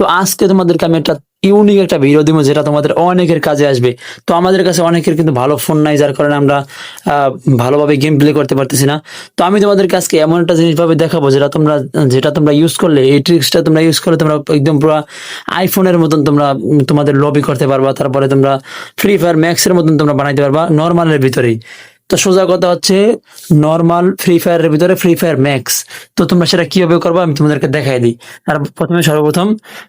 তো আজকে তোমাদেরকে আমি একটা ইউনিক একটা ভিডিও দিব যেটা তোমাদের অনেকের কাজে আসবে। তো আমাদের কাছে অনেকের কিন্তু ভালো ফোন নাই, যার কারণে আমরা ভালোভাবে গেম প্লে করতে পারতেছি না। তো আমি তোমাদেরকে আজকে এমন একটা জিনিস ভাবে দেখাবো যেটা তোমরা যেটা তোমরা ইউজ করলে, এই ট্রিক্সটা তোমরা ইউজ করলে তোমরা একদম পুরো আইফোনের মতন তোমরা, তোমাদের লবি করতে পারবা। তারপরে তোমরা ফ্রি ফায়ার ম্যাক্সের মতন তোমরা বানাইতে পারবা নর্মালের ভিতরেই। তো সোজা কথা হচ্ছে নর্মাল ফ্রি ফায়ারের ভিতরে ফ্রি ফায়ার ম্যাক্স তো তোমরা সেটা কীভাবে করবে আমি তোমাদেরকে দেখাই দিই। আর প্রথমে সর্বপ্রথম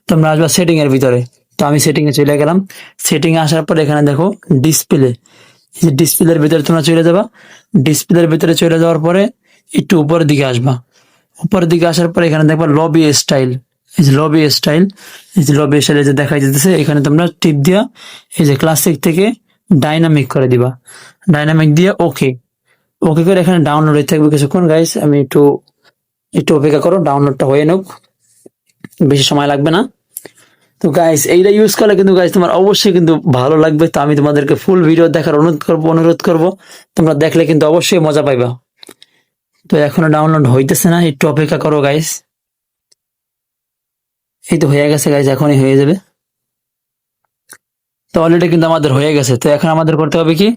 তোমরা আসবা সেটিং এর ভিতরে। তো আমি সেটিং এ চলে গেলাম। সেটিং আসার পর এখানে দেখো ডিসপ্লে ডিসপ্লের ভিতরে তোমরা চলে যাবা। ডিসপ্লের ভিতরে চলে যাওয়ার পরে একটু উপরের দিকে আসবা। উপরের দিকে আসার পরে এখানে দেখবা লবি স্টাইল এই যে লবি স্টাইল এই যে লবি স্টাইল যে দেখা যেতেছে এখানে তোমরা টিপ দিয়া এই যে ক্লাসিক থেকে ডাইনামিক করে দিবা। ডাইনামিক দিয়ে ওকে ওকে করে এখানে ডাউনলোড হয়ে থাকবে কিছুক্ষণ গাইস আমি একটু একটু অপেক্ষা করো ডাউনলোডটা হয়ে নোক। বেশি সময় লাগবে না। তো গাইস এইটা ইউজ করলে কিন্তু গাইস তোমার অবশ্যই কিন্তু ভালো লাগবে। তো আমি তোমাদেরকে ফুল ভিডিও দেখার অনুরোধ করব অনুরোধ করব। তোমরা দেখলে কিন্তু অবশ্যই মজা পাইবা। তো এখনও ডাউনলোড হইতেছে না। একটু অপেক্ষা করো গাইস এই তো হয়ে গেছে গাইস এখনই হয়ে যাবে। তো অলরেডি কিন্তু আমাদের হয়ে গেছে। তো এখন আমাদের করতে হবে কি?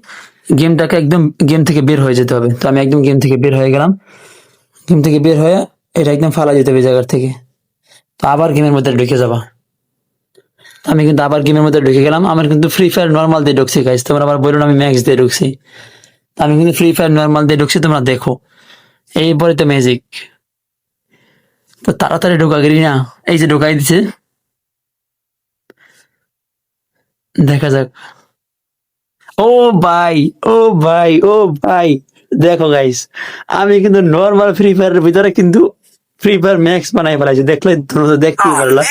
গেমটাকে একদম গেম থেকে বের হয়ে যেতে হবে। তো আমি একদম গেম থেকে বের হয়ে গেলাম। গেম থেকে বের হয়ে এটা একদম ফালা যেতে হবে জায়গার থেকে। তো আবার গেমের মধ্যে ঢুকে যাবা। আমি কিন্তু আবার গেমের মধ্যে ঢুকে গেলাম। আমার কিন্তু ফ্রি ফায়ার নর্মাল দিয়ে ঢুকছি গাইস তোমরা আবার বলুন আমি ম্যাক্স দিয়ে ঢুকছি। আমি কিন্তু ফ্রি ফায়ার নর্মাল দিয়ে ঢুকছি, তোমরা দেখো। এরপরে তো ম্যাজিক তো তাড়াতাড়ি ঢোকা গেলি না এই যে ঢোকাই দিছে। দেখা যাক। ও ভাই ও ভাই ও ভাই। দেখো গাইস আমি কিন্তু নর্মাল ফ্রি ফায়ারের ভিতরে কিন্তু ফ্রি ফায়ার ম্যাক্স বানাই ফেলাইছি। দেখলে তোমরা তো দেখতেই পারলা।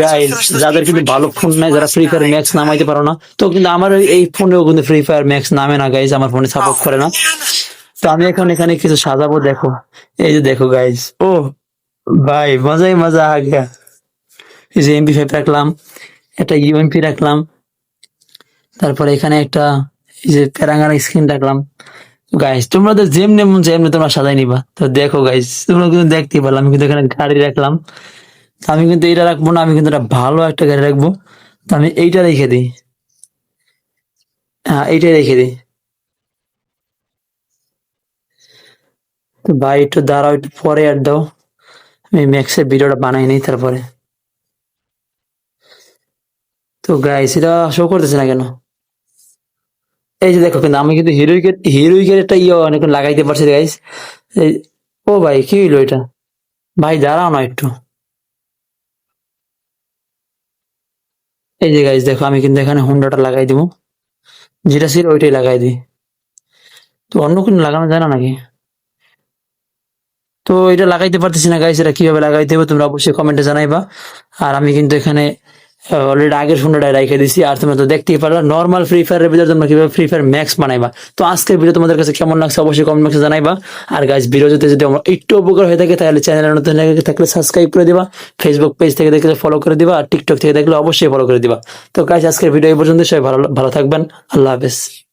গাইস যাদের কিন্তু ভালো ফোন নাই যারা ফ্রি ফায়ার ম্যাক্স নামাইতে পারো না তো কিন্তু আমার এই ফোনেও কিন্তু ফ্রি ফায়ার ম্যাক্স নামে না গাইস আমার ফোনে সাপোর্ট করে না। তো আমি এখন এখানে কিছু সাজাবো দেখো। এই যে দেখো গাইস ও ভাই মজাই মজা আ গয়া এই যে এমপি ফাইভ রাখলাম। একটা ইউএমপি রাখলাম। তারপরে এখানে একটা এই যে প্যারাঙ্গার স্ক্রিন রাখলাম। গাইস তোমরা তো যেমনি মন চায় এমনি তোমরা সাজাই নিবা। তো দেখো গাইস তোমরা কিন্তু দেখতেই পারলাম আমি কিন্তু এখানে গাড়ি রাখলাম। তো আমি কিন্তু এইটা রাখব না, আমি কিন্তু একটা ভালো একটা গাড়ি রাখব। তো আমি এইটা রেখে দিই। হ্যাঁ এইটাই রেখে দিই। তো ভাই, একটু দাঁড়াও, একটু পরে আর দাও। আমি ম্যাক্সের ভিডিওটা বানাই নিই তারপরে। তো গাইস এটা শো করতেছে না কেন? এই যে দেখো কিন্তু আমি কিন্তু হিরোইকের হিরোইকের একটা ইয়ে অনেক লাগাইতে পারছি গাইস এই, ও ভাই, কি হইল এটা? ভাই, দাঁড়াও না একটু। এই যে গাইস দেখো আমি কিন্তু এখানে হুন্ডাটা লাগাই দিব। যেটা ছিল ওইটাই লাগাই দিই। তো অন্য কোনো লাগানো যায় না নাকি? তো এটা লাগাইতে পারতেছি না গাইস এটা কীভাবে লাগাইতে হবে তোমরা অবশ্যই কমেন্টে জানাইবা। আর আমি কিন্তু এখানে অলরেডি আগের ফোনটা রেখে দিছি। আর তুমি তো দেখতেই পারলা নর্মাল ফ্রি ফায়ারের ভিতরে তোমরা কীভাবে ফ্রি ফায়ার ম্যাক্স বানাইবা? তো আজকের ভিডিও তোমাদের কাছে কেমন লাগছে অবশ্যই কমেন্ট বক্সে জানাইবা। আর গাইজ ভিডিও যদি যদি আমার একটু উপকার হয়ে থাকে, তাহলে চ্যানেল নতুন লেগে থাকলে সাবস্ক্রাইব করে দিবা। ফেসবুক পেজ থেকে দেখলে ফলো করে দিবা। আর টিকটক থেকে দেখলে অবশ্যই ফলো করে দিবা। তো গাইজ আজকের ভিডিও এই পর্যন্ত সবাই ভালো ভালো থাকবেন। আল্লাহ হাফেজ।